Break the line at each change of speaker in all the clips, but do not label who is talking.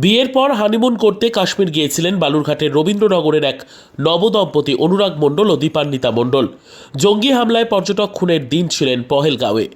বিয়ের পর হানিমুন করতে কাশ্মীর গিয়েছিলেন বালুরঘাটের রবীন্দ্রনগরের এক নবদম্পতি অনুরাগ মণ্ডল ও দীপান্বিতা মণ্ডল। জঙ্গি হামলায় পর্যটক খুনের দিন ছিলেন পহেলগাঁওয়ে।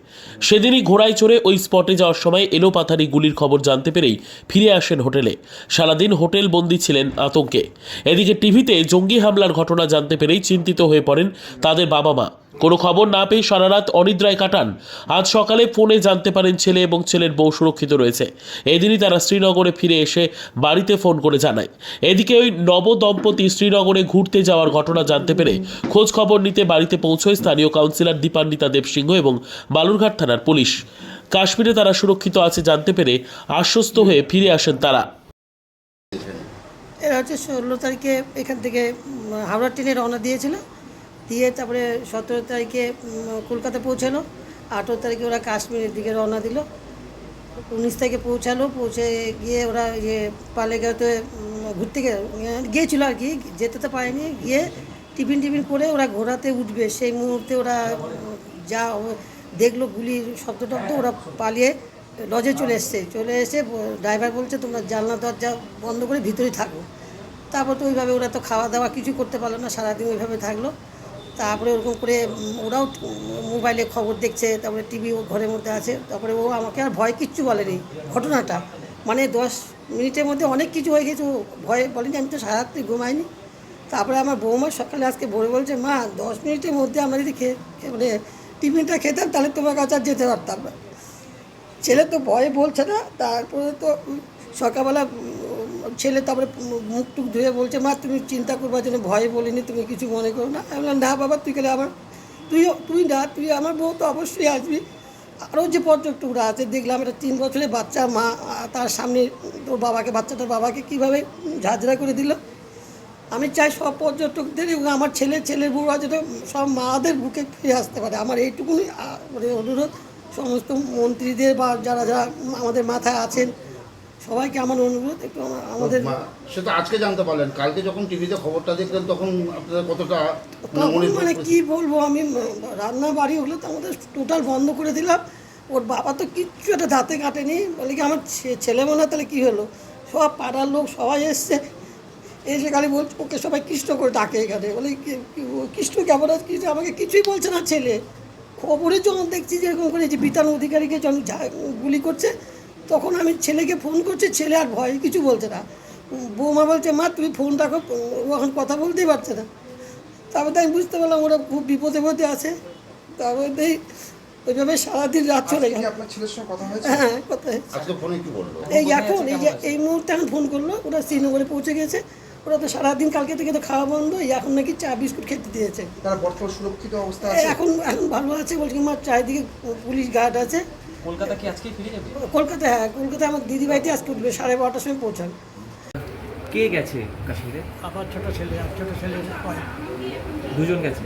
সেদিনই ঘোড়ায় চড়ে ওই স্পটে যাওয়ার সময় এলোপাথারি গুলির খবর জানতে পেরেই ফিরে আসেন হোটেলে। সারাদিন হোটেল বন্দি ছিলেন আতঙ্কে। এদিকে টিভিতে জঙ্গি হামলার ঘটনা জানতে পেরেই চিন্তিত হয়ে পড়েন তাদের বাবা মা কোনো খবর না পেয়ে সারা রাত অনিদ্রায় কাটান। আজ সকালে ফোনে জানতে পারেন ছেলে এবং ছেলের বউ সুরক্ষিত রয়েছে। এদিনই তারা শ্রীনগরে ফিরে এসে বাড়িতে ফোন করে জানায়। এদিকে ওই নবদম্পতি শ্রীনগরে ঘুরতে যাওয়ার ঘটনা জানতে পেরে খোঁজ খবর নিতে বাড়িতে পৌঁছয় স্থানীয় কাউন্সিলর দীপান্বিতা দেবসিংহ এবং বালুরঘাট থানার পুলিশ। কাশ্মীরে তারা সুরক্ষিত আছে জানতে পেরে আশ্বস্ত হয়ে ফিরে আসেন তারা।
এরা হচ্ছে ষোলো তারিখে এখান থেকে হাওড়া ট্রেনে রওনা দিয়েছিল। দিয়ে তারপরে সতেরো তারিখে কলকাতা পৌঁছালো। আঠেরো তারিখে ওরা কাশ্মীরের দিকে রওনা দিল। উনিশ তারিখে পৌঁছালো, পৌঁছে গিয়ে ওরা ইয়ে পালেগাঁওতে ঘুরতে গিয়েছিল আর কি, যেতে তো পারেনি। গিয়ে টিফিন টিফিন করে ওরা ঘোড়াতে উঠবে। সেই মুহূর্তে ওরা যা দেখল গুলির শব্দ টব্দ, ওরা পালিয়ে লজে চলে এসছে। চলে এসে ড্রাইভার বলছে, তোমরা জানলা, দরজা বন্ধ করে ভিতরেই থাকো। তারপর তো ওইভাবে ওরা তো খাওয়া দাওয়া কিছু করতে পারল না, সারাদিন ওইভাবে থাকল। তারপরে ওরকম করে ওরাও মোবাইলে খবর দেখছে, তারপরে টিভি ও ঘরের মধ্যে আছে, তারপরে ও আমাকে আর ভয় কিচ্ছু বলেনি, ঘটনাটা। মানে দশ মিনিটের মধ্যে অনেক কিছু হয়ে গেছে ভয় বলেনি, আমি তো সারাত্রি ঘুমাইনি। তারপরে আমার বৌমা সকালে আজকে ভোরে বলছে, মা, দশ মিনিটের মধ্যে আমরা যদি খেয়ে মানে টিফিনটা খেতাম, তাহলে তোমার কাছে আর যেতে পারতাম না। ছেলে তো ভয়ে বলছে না, তারপরে তো সকালবেলা ছেলে তারপরে মুখ টুক ধুয়ে বলছে, মা, তুমি চিন্তা করবার জন্য ভয়ে বলিনি, তুমি কিছু মনে করো না। আমি বললাম, না বাবা, তুই গেলে আমার তুই তুই না, তুই আমার বউ তো অবশ্যই আসবি। আরও যে পর্যটকরা আছে, দেখলাম একটা তিন বছরের বাচ্চা, মা, তার সামনে তোর বাবাকে বাচ্চাটার বাবাকে কীভাবে ঝাঁঝরা করে দিল। আমি চাই সব পর্যটকদের এবং আমার ছেলে, ছেলের বউরা যেন সব মাদের বুকে ফিরে আসতে পারে। আমার এইটুকুনি মানে অনুরোধ। সমস্ত মন্ত্রীদের বা যারা যারা আমাদের মাথায় আছেন সবাইকে আমার অনুরোধ একটু আমাদের
সেটা আজকে জানতে পারলেন। কালকে যখন টিভিতে খবরটা দেখলেন তখন আপনাদের কতটা মানে মনে
কি বলব আমি রান্না বাড়ি হলে তো আমাদের টোটাল বন্ধ করে দিলাম। ওর বাবা তো কিচ্ছু একটা দাঁতে কাটেনি। বলে কি আমার ছেলে মনে তাহলে কী হলো? সব পাড়ার লোক সবাই এসছে। এসে খালি বলছে ওকে সবাই কৃষ্ণ করে ডাকে এখানে। বলে কৃষ্ণ কেমন আছে? কৃষ্ণ আমাকে কিছুই বলছে না ছেলে। খবরে যখন দেখছি যে এরকম করে যে বিতান অধিকারীকে যখন গুলি করছে তখন আমি ছেলেকে ফোন করছি ছেলে আর ভয় কিছু বলছে না। বৌমা বলছে মা তুমি ফোন রাখো ও এখন কথা বলতেই পারছে না। তারপরে তো আমি বুঝতে পারলাম ওরা খুব বিপদে পদে আছে। তারপরে ওইভাবে সারাদিন রাত চলে গেল।
আপনার ছেলের সঙ্গে কথা
হ্যাঁ কোথায়
আজকে ফোনে কি বলল?
এই এখন এই যে এই মুহূর্তে এখন ফোন করল ওরা শ্রীনগরে পৌঁছে গেছে। ওরা তো সারাদিন কালকে থেকে তো খাওয়া বন্ধ এই এখন নাকি চা বিস্কুট খেতে দিয়েছে।
তারা বর্তমান সুরক্ষিত অবস্থা
এখন এখন ভালো আছে বলছি আমার চারিদিকে পুলিশ গার্ড আছে।
কলকাতা কি আজকেই ফিরে যাবে?
কলকাতা হ্যাঁ কলকাতায় আমার দিদি বাড়িতে আজকে উঠবে সাড়ে বারোটার সময় পৌঁছান।
কে গেছে কাশ্মীরে?
আমার ছোটো ছেলে আর ছোটো ছেলে
দুজন গেছে?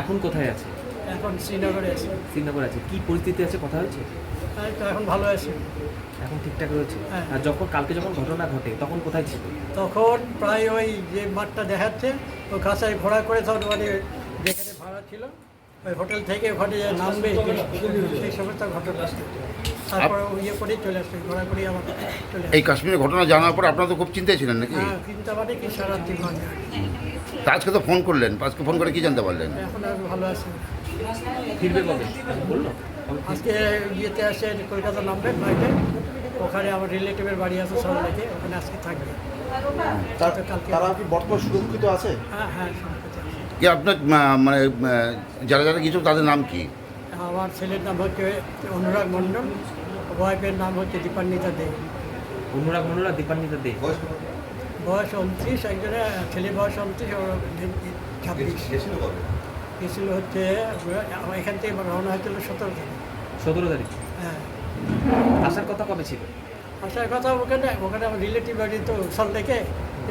এখন কোথায় আছে?
এখন শ্রীনগরে আছে।
শ্রীনগর আছে। কি পরিস্থিতি আছে? কথা হয়েছে
তো এখন ভালো আছে।
এখন ঠিকঠাক রয়েছে?
হ্যাঁ।
আর যখন কালকে যখন ঘটনা ঘটে তখন কোথায় ছিল?
তখন প্রায় ওই যে মাঠটা দেখাচ্ছে ও কাঁচায় ঘোড়া করে তখন মানে যেখানে ভাড়া ছিল হোটেল থেকে যে নামবে সেই সমস্ত ঘটনা তারপরে ইয়ে করেই চলে আসবে ঘোড়া করেই আমার চলে
এই কাশ্মীরের ঘটনা জানার পর আপনারা তো খুব চিন্তায় ছিলেন নাকি?
হ্যাঁ চিন্তা মানে কি সারা জীবন
তা আজকে তো ফোন করলেন আজকে ফোন করে কি জানতে পারলেন?
এখন আর ভালো আছে।
ফিরবে কবে? বলল?
আজকে ইয়েতে আসে কলকাতা নামবে ফ্লাইটে। ওখানে আমার রিলেটিভের বাড়ি আছে সব ওখানে আজকে থাকবে।
তার- তারা কি বর্তমান সুরক্ষিত আছে?
হ্যাঁ হ্যাঁ।
কি আপনার মানে যারা যারা গিয়েছিল তাদের নাম কি?
আমার ছেলের নাম হচ্ছে অনুরাগ মণ্ডল ওয়াইফের নাম হচ্ছে দীপান্বিতা দে।
অনুরাগ মনোরাগ দীপান্বিতা দে।
বয়স উনত্রিশ একজনের ছেলে বয়স উনত্রিশ ছাব্বিশ। গেছিল হচ্ছে আমার এখান থেকে রওনা হয়েছিল সতেরো তারিখ।
সতেরো তারিখ?
হ্যাঁ।
আসার কথা কবে ছিল?
আসার কথা ওখানে ওখানে আমার রিলেটিভ বাড়ি তো সল দেখে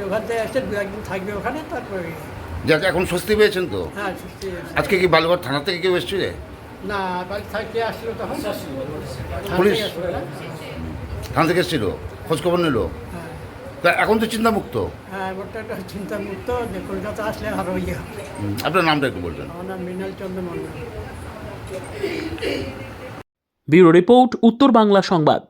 ওখান থেকে আসছে দু একদিন থাকবে ওখানে তারপরে
যাক এখন স্বস্তি পেয়েছেন তো?
হ্যাঁ
আজকে কি বালুঘাট থানা থেকে কেউ এসেছিলে?
না বাড়ি থাকতে আসলো তখন? থানা
পুলিশ?
হ্যাঁ।
থানা থেকে এসেছিল? খোঁজখবর নিল?
হ্যাঁ।
তা এখন তো চিন্তামুক্ত?
হ্যাঁ ওটা একটা চিন্তা মুক্ত যে কলকাতা আসলে আরও ইয়ে হবে।
আপনার নামটা একটু বলবেন।
আমার নাম মৃণাল চন্দ্র মন্ডল
ব্যুরো রিপোর্ট উত্তর বাংলা সংবাদ।